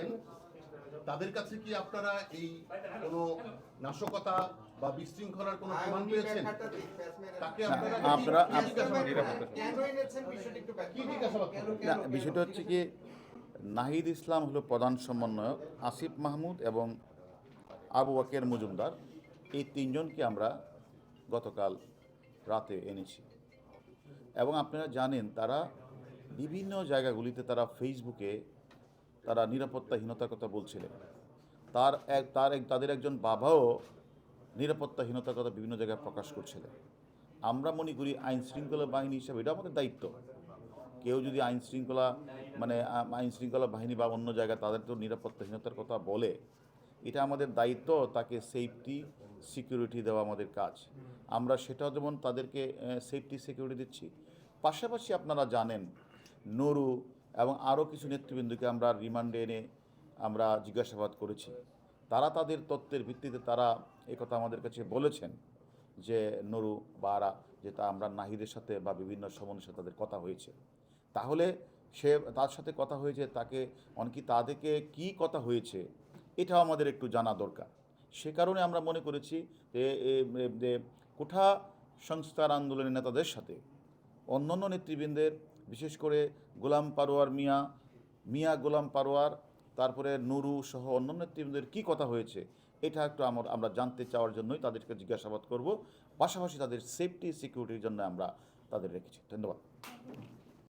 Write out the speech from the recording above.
রাখেন তাদের কাছে কি আপনারা এই কোনো নাশকতা বা বিশৃঙ্খলার কোনো প্রমাণ পেয়েছেন? তাকে আপনারা বিষয়টা হচ্ছে কি নাহিদ ইসলাম হলো প্রধান সমন্বয়ক আসিফ মাহমুদ এবং আবু বাকের মজুমদার। এই তিনজনকে আমরা গতকাল রাতে এনেছি। এবং আপনারা জানেন তারা বিভিন্ন জায়গাগুলিতে তারা ফেসবুকে তারা নিরাপত্তাহীনতার কথা বলছিলেন। তার এক তার এক, তাদের একজন বাবাও নিরাপত্তাহীনতার কথা বিভিন্ন জায়গায় প্রকাশ করছিলেন। আমরা মনে করি আইন শৃঙ্খলা বাহিনী হিসাবে এটা আমাদের দায়িত্ব। কেউ যদি আইন শৃঙ্খলা মানে আইন শৃঙ্খলা বাহিনী বা অন্য জায়গায় তাদের তো নিরাপত্তাহীনতার কথা বলে, এটা আমাদের দায়িত্ব, তাকে সেফটি সিকিউরিটি দেওয়া আমাদের কাজ। আমরা সেটাও যেমন তাদেরকে সেফটি সিকিউরিটি দিচ্ছি। পাশাপাশি আপনারা জানেন, নরু এবং আরও কিছু নেতৃবৃন্দকে আমরা রিমান্ডে এনে আমরা জিজ্ঞাসাবাদ করেছি। তারা তাদের তত্ত্বের ভিত্তিতে তারা একথা আমাদের কাছে বলেছেন যে, নরু বা আরা যে তা আমরা নাহিদের সাথে বা বিভিন্ন সমনের সাথে তাদের কথা হয়েছে। তাহলে সে, তার সাথে কথা হয়েছে, তাকে, অনেকে তাদেরকে কি কথা হয়েছে, এটাও আমাদের একটু জানা দরকার। সে কারণে আমরা মনে করেছি যে কোঠা সংস্কার আন্দোলনের নেতাদের সাথে অন্যান্য নেতৃবৃন্দের বিশেষ করে গোলাম পারোয়ার মিয়া মিয়া গোলাম পারোয়ার, তারপরে নুরু সহ অন্য নেতৃবৃন্দের কী কথা হয়েছে, এটা একটু আমার আমরা জানতে চাওয়ার জন্যই তাদেরকে জিজ্ঞাসাবাদ করব। পাশাপাশি তাদের সেফটি সিকিউরিটির জন্য আমরা তাদের রেখেছি। ধন্যবাদ।